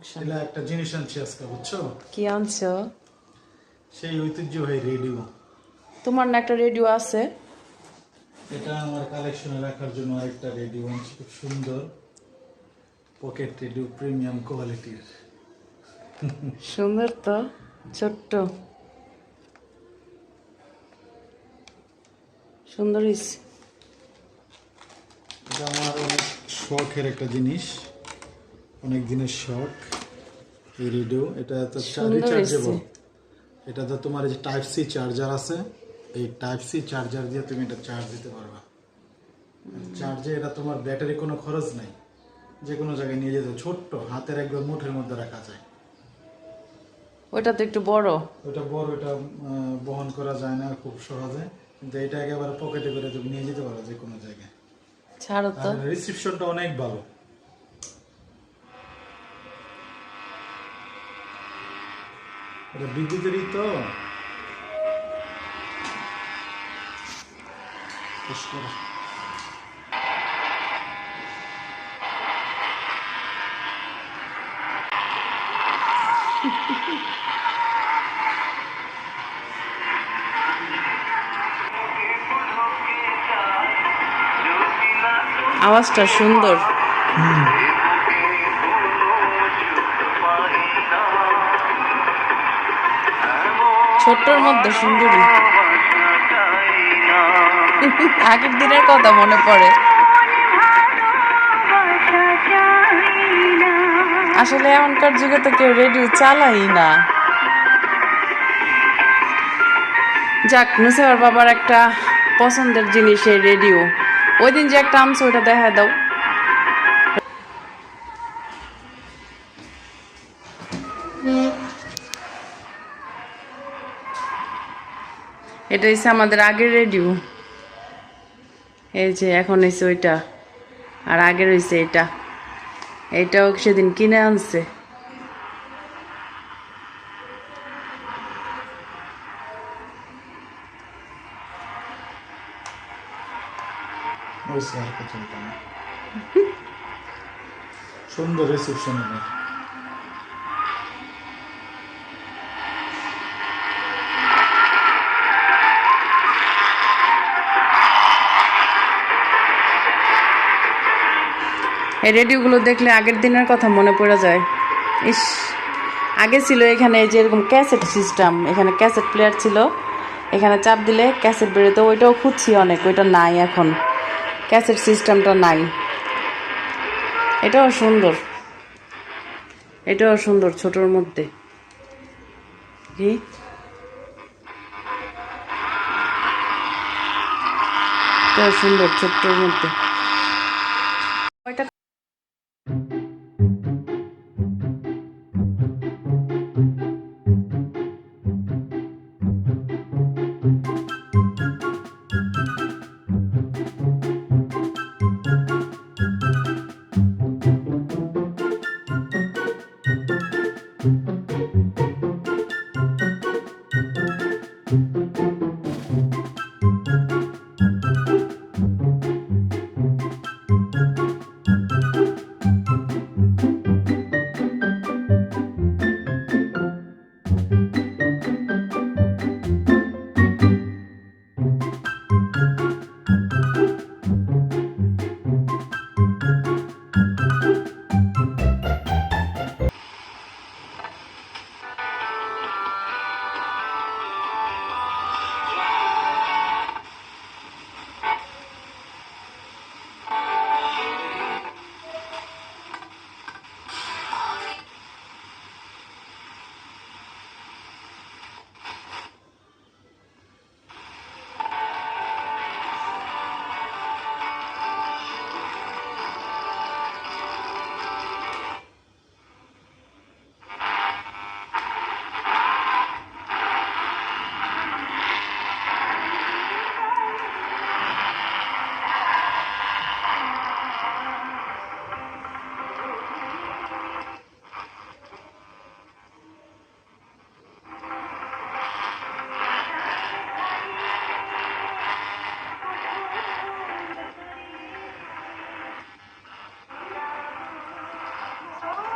Collection এলা একটা জিনিস আনছি আজকে বুঝছ? কি আনছো? সেই ঐতিহ্যবাহী রেডিও। তোমার না একটা রেডিও আছে? এটা আমার কালেকশনে রাখার জন্য আরেকটা রেডিও আনছি খুব সুন্দর। পকেট রেডিও প্রিমিয়াম কোয়ালিটির সুন্দর তো ছোট্ট। সুন্দর। এটা আমার অনেক শখের একটা জিনিস। অনেক দিনের শখ। এই রেডিও এটা তো রিচার্জেবল এটা তো তোমার যে টাইপ সি চার্জার আছে এই টাইপ সি চার্জার দিয়ে তুমি এটা চার্জ দিতে পারবা। চার্জে এটা তোমার ব্যাটারি কোনো খরচ নাই। যে কোনো জায়গায় নিয়ে যেতে ছোট্ট হাতের একবার মুঠের মধ্যে রাখা যায়। ওইটা তো একটু বড়। ওটা বড় এটা বহন করা যায় না খুব সহজে। কিন্তু এটা একেবারে পকেটে করে তুমি নিয়ে যেতে পারো যে কোনো জায়গায়। ছাড়ো তো। রিসিপশনটা অনেক ভালো। এটা বিদ্যুতেরই তো আওয়াজটা সুন্দর। ছোট্টর মধ্যে সুন্দরী। আগের দিনের কথা মনে পড়ে। আসলে এখনকার যুগে তো কেউ রেডিও চালাই না। যাক নুসার বাবার একটা পছন্দের জিনিস এই রেডিও ওই দিন যে একটা আনছো ওটা দেখা দাও। এটা হচ্ছে আমাদের আগের রেডিও এই যে এখন হয়েছে ওইটা। আর আগের হয়েছে এটা। এইটাও সেদিন কিনে আনছে। সুন্দর রিসিপশন এই রেডিওগুলো দেখলে আগের দিনের কথা মনে পড়ে যায়। ইস, আগে ছিল এখানে যে এরকম ক্যাসেট সিস্টেম, এখানে ক্যাসেট প্লেয়ার ছিল। এখানে চাপ দিলে ক্যাসেট বেরোতো ওইটাও খুঁজছি অনেক, ওইটা নাই এখন। ক্যাসেট সিস্টেমটা নাই। এটাও সুন্দর। এটাও সুন্দর ছোটোর মধ্যে। কি? সুন্দর ছোট্টর মধ্যে।